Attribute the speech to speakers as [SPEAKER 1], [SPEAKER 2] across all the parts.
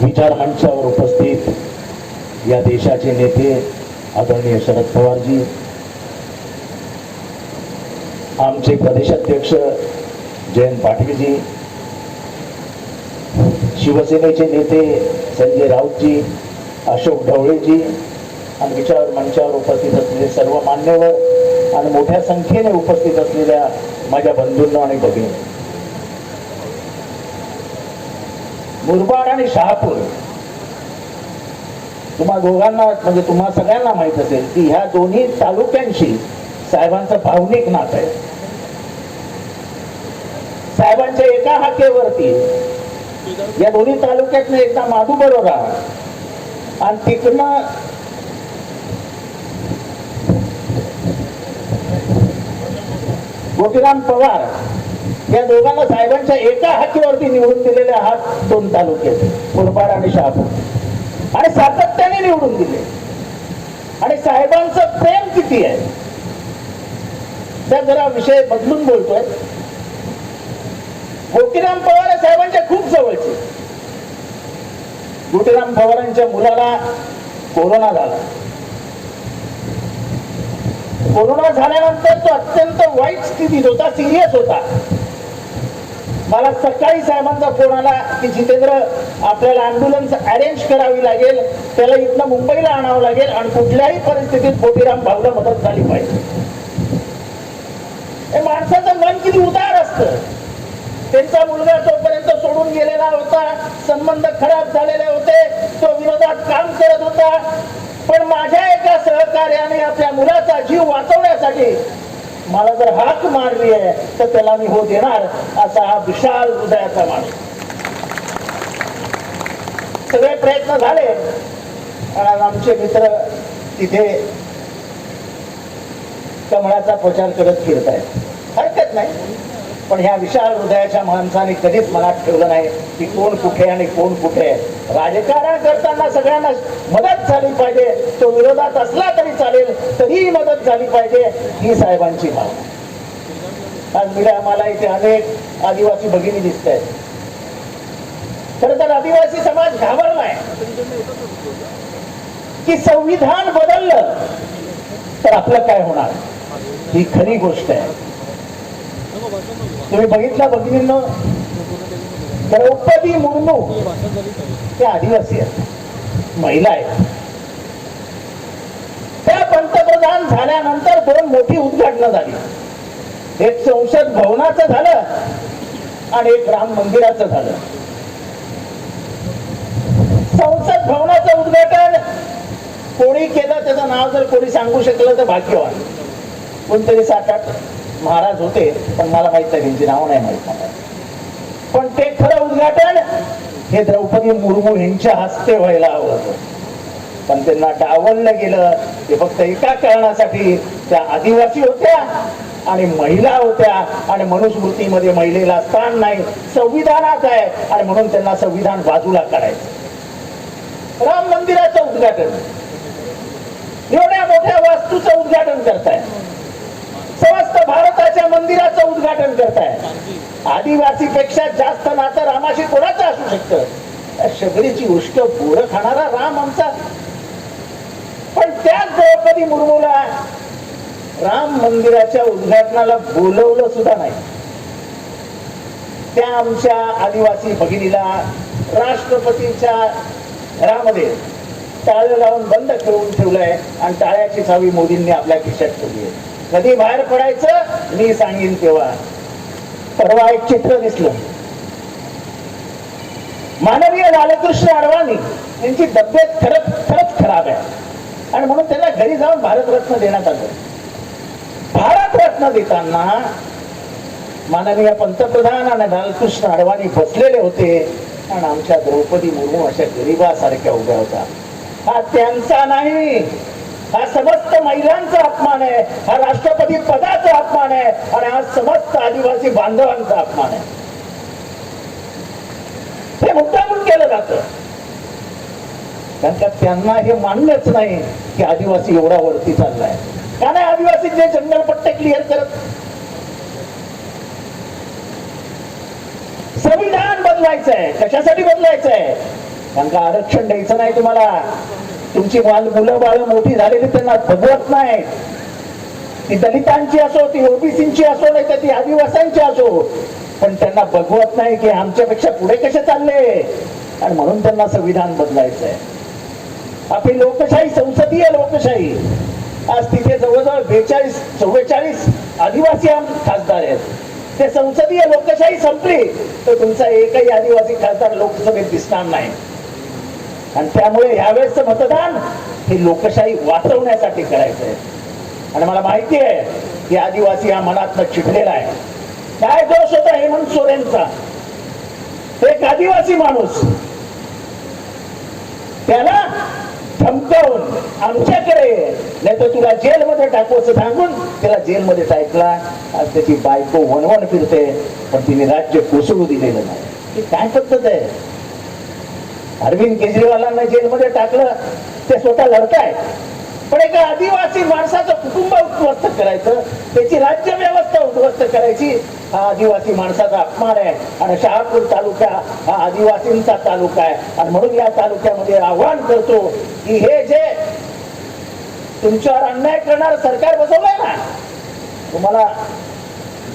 [SPEAKER 1] विचार मंचावर उपस्थित या देशाचे नेते आदरणीय शरद पवारजी आमचे प्रदेशाध्यक्ष जयंत पाटीलजी शिवसेनेचे नेते संजय राऊतजी अशोक ढवळेजी आणि विचार मंचावर उपस्थित असलेले सर्व मान्यवर आणि मोठ्या संख्येने उपस्थित असलेल्या माझ्या बंधूंना आणि भगिनी मुरबाड आणि शहापूर. तुम्हा दोघांना म्हणजे तुम्हा सगळ्यांना माहीत असेल की ह्या दोन्ही तालुक्यांशी साहेबांचं भावनिक नात आहे. साहेबांच्या एका हाकेवरती या दोन्ही तालुक्यातनं एकदा माधू बरोरा आणि तिकडनं गोपीराम पवार या दोघांना साहेबांच्या एका हातीवरती निवडून दिलेले आहात दोन तालुके मुरबाड आणि शहापूर. आणि सातत्याने निवडून दिले. आणि साहेबांचं प्रेम किती आहे? त्या जरा विषय बदलून बोलतोय. गोपीराम पवार साहेबांच्या खूप जवळचे. गोपीराम पवारांच्या मुलाला कोरोना झाला. कोरोना झाल्यानंतर तो अत्यंत वाईट स्थितीत होता सिरियस होता. मला सकाळी साहेबांचा फोन आला की जितेंद्र आपल्याला अँब्युलन्स अरेंज करावी लागेल. त्याला इथनं मुंबईला आणावं लागेल आणि कुठल्याही परिस्थितीत गोपीराम भाऊला मदत झाली पाहिजे. माणसाचं मन किती उदार असतं. त्यांचा मुलगा तोपर्यंत सोडून गेलेला होता संबंध खराब झालेले होते तो विरोधात काम करत होता. पण माझ्या एका सहकार्याने आपल्या मुलाचा जीव वाचवण्यासाठी मला जर हाक मारली आहे तर त्याला मी हो देणार असा हा विशाल हृदयाचा माणूस. सगळे प्रयत्न झाले आणि आमचे मित्र तिथे कमळाचा प्रचार करत फिरत आहेत हरकत नाही. पण ह्या विशाल हृदयाच्या माणसाने कधीच मनात ठेवलं नाही की कोण कुठे आणि कोण कुठे. आहे. राजकारण करताना सगळ्यांना मदत झाली पाहिजे. तो विरोधात असला चालेल तरीही मदत झाली पाहिजे ही साहेबांची भावना. आज मिळा आम्हाला इथे अनेक आदिवासी भगिनी दिसत आहेत खर तर आदिवासी समाज घाबरलाय. की संविधान बदललं तर आपलं काय होणार? ही खरी गोष्ट आहे. तुम्ही बघितला भगिनींनो? द्रौपदी मुर्मू ते आदिवासी आहेत. महिला आहेत. पंतप्रधान झाल्यानंतर दोन मोठी उद्घाटनं झाली. एक संसद भवनाचं झालं आणि एक राम मंदिराचं झालं. संसद भवनाचं उद्घाटन कोणी केलं त्याचं नाव जर कोणी सांगू शकलं तर भाग्यवान. कोणतरी सात आठ महाराज होते पण मला माहीत नाही त्यांची नाव नाही माहीत मला. पण ते खरं उद्घाटन हे द्रौपदी मुर्मू यांच्या हस्ते व्हायला हवं होतं. पण त्यांना डावललं गेलं. ते फक्त एका कारणासाठी त्या आदिवासी होत्या आणि महिला होत्या. आणि मनुस्मृतीमध्ये महिलेला स्थान नाही संविधानात आहे. आणि म्हणून त्यांना संविधान बाजूला काढायचं. राम मंदिराचं उद्घाटन. एवढ्या मोठ्या वास्तूचं उद्घाटन करताय. समस्त भारताच्या मंदिराचं उद्घाटन करताय. आदिवासी पेक्षा जास्त नातं रामाशी कोणाचं असू शकतं? सगळीची शबरीची उष्ट पोरं खाणारा राम आमचा द्रौपदी मुर्मूला राम मंदिराच्या उद्घाटनाला बोलवलं सुद्धा नाही. त्या आमच्या आदिवासी भगिनीला राष्ट्रपतीच्या घरामध्ये टाळं लावून बंद करून ठेवलंय आणि टाळ्याची चावी मोदींनी आपल्या खिशात ठेवली कधी बाहेर पडायचं मी सांगेन तेव्हा. परवा एक चित्र दिसलं. माननीय बालकृष्ण अडवाणी यांची तब्येत खरंच खरंच खराब आहे. आणि म्हणून त्यांना घरी जाऊन भारतरत्न देण्यात आलं. भारतरत्न देताना माननीय पंतप्रधान आणि लालकृष्ण अडवाणी बसलेले होते आणि आमच्या द्रौपदी मुर्मू अशा गरिबासारख्या उभ्या होत्या. हा त्यांचा नाही. हा समस्त महिलांचा अपमान आहे. हा राष्ट्रपती पदाचा अपमान आहे. आणि हा समस्त आदिवासी बांधवांचा अपमान आहे. हे मुद्दामून केलं जात. कारण का त्यांना हे मानलंच नाही की आदिवासी एवढा वरती चाललाय. का नाही आदिवासीचे जंगल पट्टे क्लिअर करत? संविधान बदलायचं आहे कशासाठी बदलायचं आहे कारण का आरक्षण द्यायचं नाही तुम्हाला. तुमची बाल मुलं बाळ मोठी झालेली त्यांना भगवत नाही ती दलितांची असो ती ओबीसीची असो नाही तर ती आदिवासांची असो. पण त्यांना बघवत नाही की आमच्यापेक्षा पुढे कसे चालले? आणि म्हणून त्यांना संविधान बदलायचं आहे आपली लोकशाही संसदीय लोकशाही. आज तिथे जवळजवळ बेचाळीस चव्वेचाळीस आदिवासी खासदार आहेत. ते संसदीय लोकशाही संपली तर तुमचा एकही आदिवासी खासदार लोकसभेत दिसणार नाही. आणि त्यामुळे यावेळेसचं मतदान हे लोकशाही वाचवण्यासाठी करायचं आहे. आणि मला माहिती आहे की आदिवासी हा मनातनं चिडलेला आहे. काय दोष होता हेमंत सोरेनचा एक आदिवासी माणूस. त्याला समजावून आमच्याकडे. नाही तर तुला जेलमध्ये मध्ये असं सांगून त्याला जेलमध्ये टाकला आज त्याची बायको वणवण फिरते पण तिने राज्य कोसळू दिलेलं नाही. ही काय पद्धत आहे? अरविंद केजरीवालांना जेलमध्ये टाकलं ते स्वतः लढताय पण एका आदिवासी माणसाचं कुटुंब उद्ध्वस्त करायचं त्याची राज्य व्यवस्था उद्ध्वस्त करायची हा आदिवासी माणसाचा अपमान आहे आणि शहापूर तालुका हा आदिवासींचा तालुका आहे. आणि म्हणून या तालुक्यामध्ये आव्हान करतो की हे जे तुमच्यावर अन्याय करणार सरकार बसवलंय ना तुम्हाला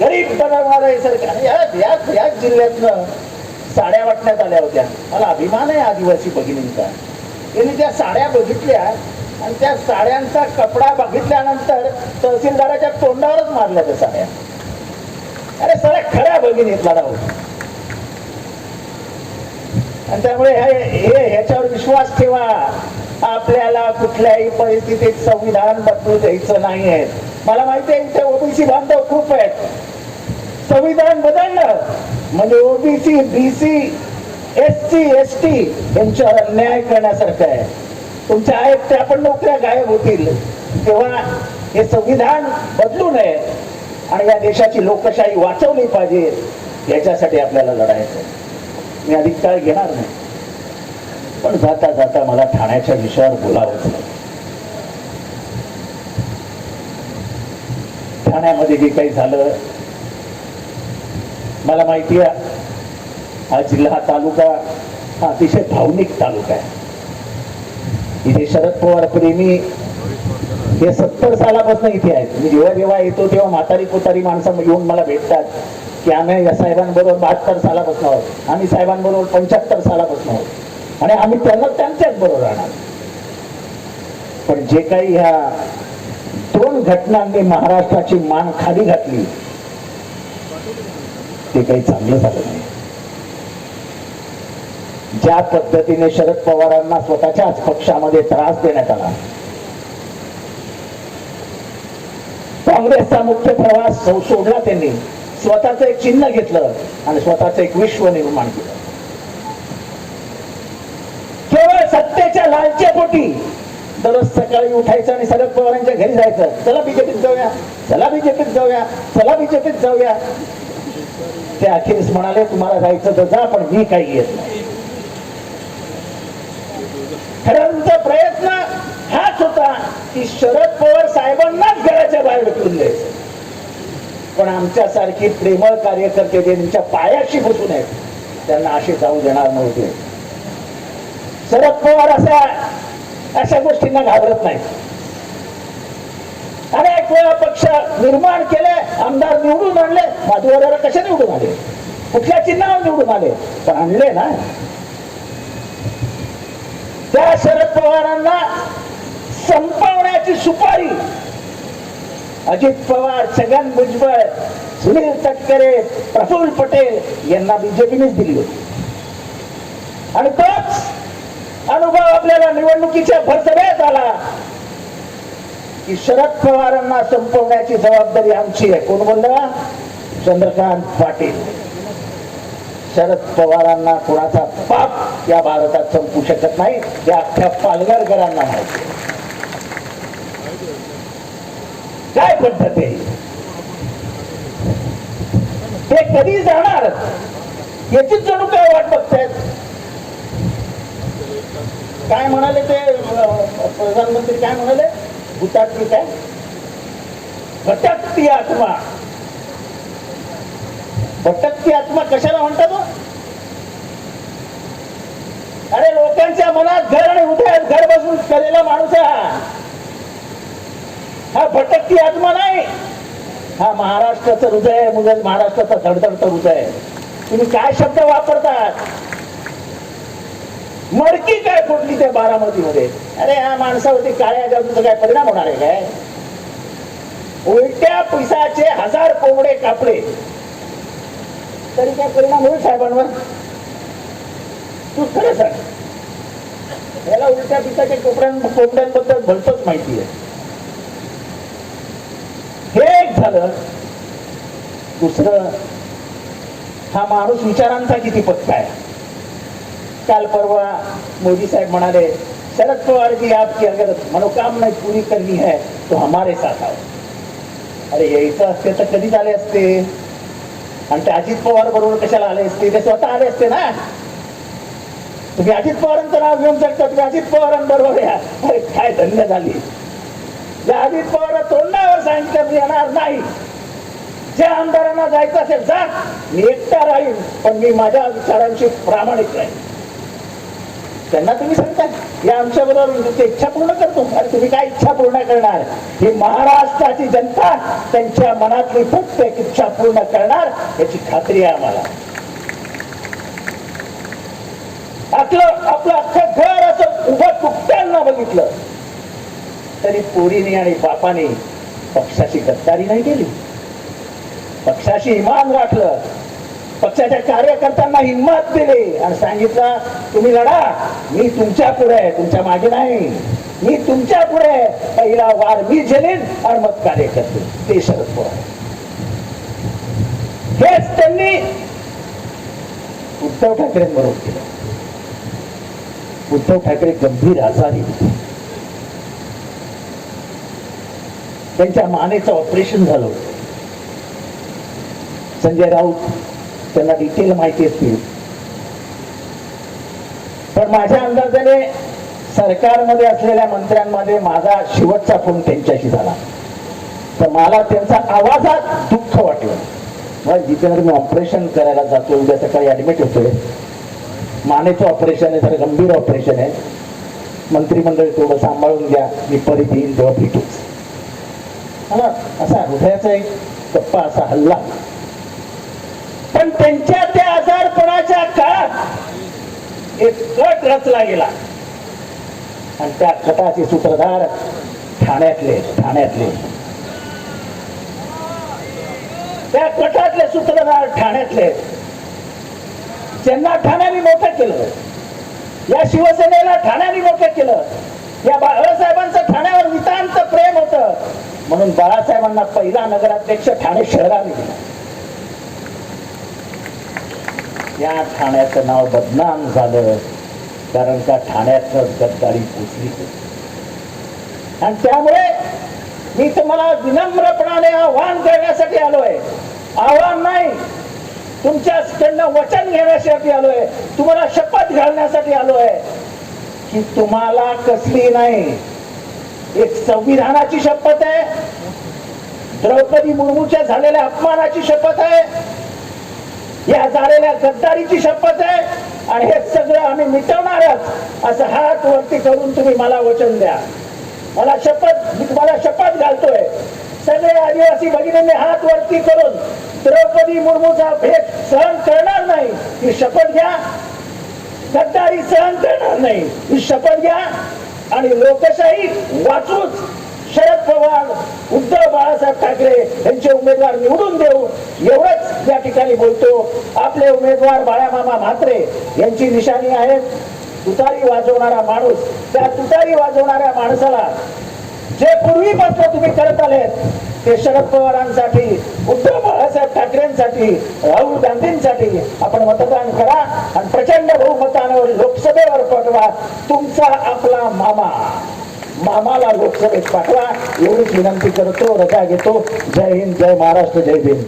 [SPEAKER 1] गरीब बनवणार आहे सरकार याच याच याच जिल्ह्यातनं साड्या वाटण्यात आल्या होत्या. मला अभिमान आहे आदिवासी भगिनींचा. त्यांनी त्या साड्या बघितल्या आणि त्या साड्यांचा कपडा बघितल्यानंतर तहसीलदाराच्या तोंडावरच मारल्या त्या साड्या. अरे सगळ्या खऱ्या भगिनीत राहू आणि त्यामुळे हे ह्याच्यावर विश्वास ठेवा. आपल्याला कुठल्याही परिस्थितीत संविधान बदलू द्यायचं नाहीये. मला माहिती आहे इथे ओबीसी बांधव खूप आहेत. संविधान बदललं म्हणजे OBC BC S C S T यांच्यावर अन्याय करण्यासारखं आहे. तुमच्या आहेत त्या पण नोकऱ्या गायब होतील. तेव्हा हे संविधान बदलू नये. आणि या देशाची लोकशाही वाचवली पाहिजे याच्यासाठी आपल्याला लढायचं मी अधिक काळ घेणार नाही. पण जाता जाता मला ठाण्याच्या विषयावर बोलावंच ठाण्यामध्ये जे काही झालं मला माहिती आहे हा जिल्हा तालुका हा अतिशय भावनिक तालुका आहे. इथे शरद पवार प्रेमी हे सत्तर सालापासून इथे आहेत. मी जेव्हा जेव्हा येतो तेव्हा म्हातारी कुतारी माणसं येऊन मला भेटतात की आम्ही या साहेबांबरोबर बहात्तर सालापासून आहोत. आम्ही साहेबांबरोबर पंच्याहत्तर सालापासून आहोत. आणि आम्ही त्यांना त्यांच्याच बरोबर राहणार. पण जे काही ह्या दोन घटनांनी महाराष्ट्राची मान खाली घातली ते काही चांगलं झालं नाही. ज्या पद्धतीने शरद पवारांना स्वतःच्याच पक्षामध्ये त्रास देण्यात आला काँग्रेसचा मुख्य प्रवास सोडला त्यांनी. स्वतःच एक चिन्ह घेतलं आणि स्वतःच एक विश्व निर्माण केलं. केवळ सत्तेच्या लालच्या दररोज सकाळी उठायचं आणि शरद पवारांच्या घरी जायचं. चला बीजेपीत जाऊया. चला बीजेपीत जाऊया. चला बीजेपीत जाऊया. ते अखेरीस म्हणाले तुम्हाला जायचं तर जा पण मी काही येत नाही. खऱ्यांचा प्रयत्न की शरद पवार साहेबांनाच घराच्या बाहेर ढकलून द्यायचं. पण आमच्यासारखी प्रेमळ कार्यकर्ते जे त्यांच्या पायाशी बसून आहेत त्यांना असे जाऊ देणार नव्हते. शरद पवार असा अशा गोष्टींना घाबरत नाही अनेक वेळा पक्ष निर्माण केले आमदार निवडून आणले माधुवाड्याला कसे निवडून आले? कुठल्या चिन्हावर निवडून आले? पण आणले ना. त्या शरद पवारांना संपवण्याची सुपारी. अजित पवार छगन भुजबळ सुनील तटकरे प्रफुल्ल पटेल यांना बीजेपीनेच दिली होती. आणि तोच अनुभव आपल्याला निवडणुकीच्या भरसभेत आला की शरद पवारांना संपवण्याची जबाबदारी आमची आहे. कोण बोलला? चंद्रकांत पाटील. शरद पवारांना कोणाचा पाप या भारतात संपू शकत नाही या अख्ख्या पालघरकरांना माहिती आहे. काय म्हणतात ते कधी जाणार? याचीच जणू काय वाट बघतायत? काय म्हणाले ते प्रधानमंत्री काय म्हणाले? भूतातली काय भटकती आत्मा. भटकती आत्मा कशाला म्हणतात हो? अरे लोकांच्या मनात घर आणि हृदयात घर बसून केलेला माणूस आहे हा. हा आत्मा नाही. हा महाराष्ट्राचं हृदय आहे मुलं महाराष्ट्राचं धडधडतं हृदय आहे. तुम्ही काय शब्द वापरतात? मडकी काय फुटली त्या बारामतीमध्ये? अरे या माणसावरती काळ्या जादूचा काय परिणाम होणार आहे काय? उलट्या पिसाचे हजार कोंबडे कापले. तरी काय परिणाम होईल साहेबांवर? तू खरं सांग. याला उलट्या पिसाच्या कोंबड्यां कोंबड्यांबद्दल भलतच माहिती आहे हे एक झालं दुसरं हा माणूस विचारांचा किती पक्का आहे? काल परवा मोदी साहेब म्हणाले शरद पवार जी आपकी अगर मनोकामना पूरी करनी है तो हमारे साथ आओ अरे यायचं असते तर कधीच आले असते. आणि ते अजित पवार बरोबर कशाला आले असते? ते स्वतः आले असते ना? तुम्ही अजित पवारांचं नाव घेऊन शकता तुम्ही अजित पवारांबरोबर या. अरे काय धन्य झाली. ज्या अजित पवार तो सांगितलं येणार नाही. ज्या आमदारांना जायचं असेल जा. मी एकटा राहील पण मी माझ्या विचारांशी प्रामाणिक राहील त्यांना तुम्ही सांगता या आमच्या बरोबर म्हणजे इच्छा पूर्ण करतो. अरे तुम्ही काय इच्छा पूर्ण करणार? ही महाराष्ट्राची जनता त्यांच्या मनातली प्रत्येक इच्छा पूर्ण करणार याची खात्री आहे आम्हाला. आपलं आपलं अख्खं घर असं उभं तुटताना बघितलं. तरी पोरीने आणि बापाने पक्षाची गद्दारी नाही केली. पक्षाशी इमान राखलं पक्षाच्या कार्यकर्त्यांना हिंमत दिली आणि सांगितलं तुम्ही लढा. मी तुमच्यापुढे आहे. तुमच्या मागे नाही. मी तुमच्यापुढे आहे. पहिला वार मी झेलेन आणि मग कार्यकर्ते ते शरद पवार. हेच त्यांनी उद्धव ठाकरेंबरोबर केलं. उद्धव ठाकरे गंभीर आजारी होते. त्यांच्या मानेचं ऑपरेशन झालं. संजय राऊत त्यांना डिटेल माहिती असतील पण माझ्या अंदाजाने सरकारमध्ये असलेल्या मंत्र्यांमध्ये माझा शेवटचा फोन त्यांच्याशी झाला. तर मला त्यांचा आवाजात दुःख वाटलं. मग जितेंद्र मी ऑपरेशन करायला जातो. उद्या सकाळी ऍडमिट होतोय. मानेचं ऑपरेशन आहे तर गंभीर ऑपरेशन आहे. मंत्रिमंडळ थोडं सांभाळून घ्या. मी परत येईन तेव्हा भेटूच मला असा हृदयाचा एक गप्पा असा हल्ला. पण त्यांच्या त्या आजारपणाच्या काळात? एक कट रचला गेला. आणि त्या कटाचे सूत्रधार ठाण्यातले ठाण्यातले. त्या कटातले सूत्रधार ठाण्यातले. ज्यांना ठाण्याने मोठं केलं या शिवसेनेला ठाण्याने मोठं केलं या बाळासाहेबांचं ठाण्यावर नितांत प्रेम होतं. म्हणून बाळासाहेबांना पहिला नगराध्यक्ष ठाणे शहराने दिला. या ठाण्याचं नाव बदनाम झालं कारण का ठाण्यात गद्दारी पोचली होती. आणि त्यामुळे मी तुम्हाला विनम्रपणाने आव्हान करण्यासाठी आलोय. आव्हान नाही तुमच्याकडनं वचन घेण्यासाठी आलोय. तुम्हाला शपथ घालण्यासाठी आलोय. की तुम्हाला कसली नाही एक संविधानाची शपथ आहे. द्रौपदी मुर्मूच्या झालेल्या अपमानाची शपथ आहे. या झालेल्या गद्दारीची शपथ आहे. आणि हे सगळं आम्ही मिटवणारच. असं हात वरती करून तुम्ही मला वचन द्या. मला शपथ मी तुम्हाला शपथ घालतोय. सगळे आदिवासी भगिनींनी हात वरती करून द्रौपदी मुर्मूचा भेट सहन करणार नाही. ही शपथ घ्या. गद्दारी सहन करणार नाही. ही शपथ घ्या. आणि लोकशाही वाचूच शरद पवार उद्धव बाळासाहेब ठाकरे यांचे उमेदवार निवडून देऊ एवढंच या ठिकाणी बोलतो. आपले उमेदवार बाळामामा म्हात्रे यांची निशाणी आहे तुतारी वाजवणारा माणूस त्या तुतारी वाजवणाऱ्या माणसाला जे पूर्वीपासून तुम्ही करत आलेत ते शरद पवारांसाठी उद्धव बाळासाहेब ठाकरेंसाठी राहुल गांधींसाठी आपण मतदान करा आणि प्रचंड बहुमतांवर लोकसभेवर पाठवा. तुमचा आपला मामा. मामाला लोकसभेत पाठवा. एवढीच विनंती करतो रजा घेतो. जय हिंद जय महाराष्ट्र जय भीम.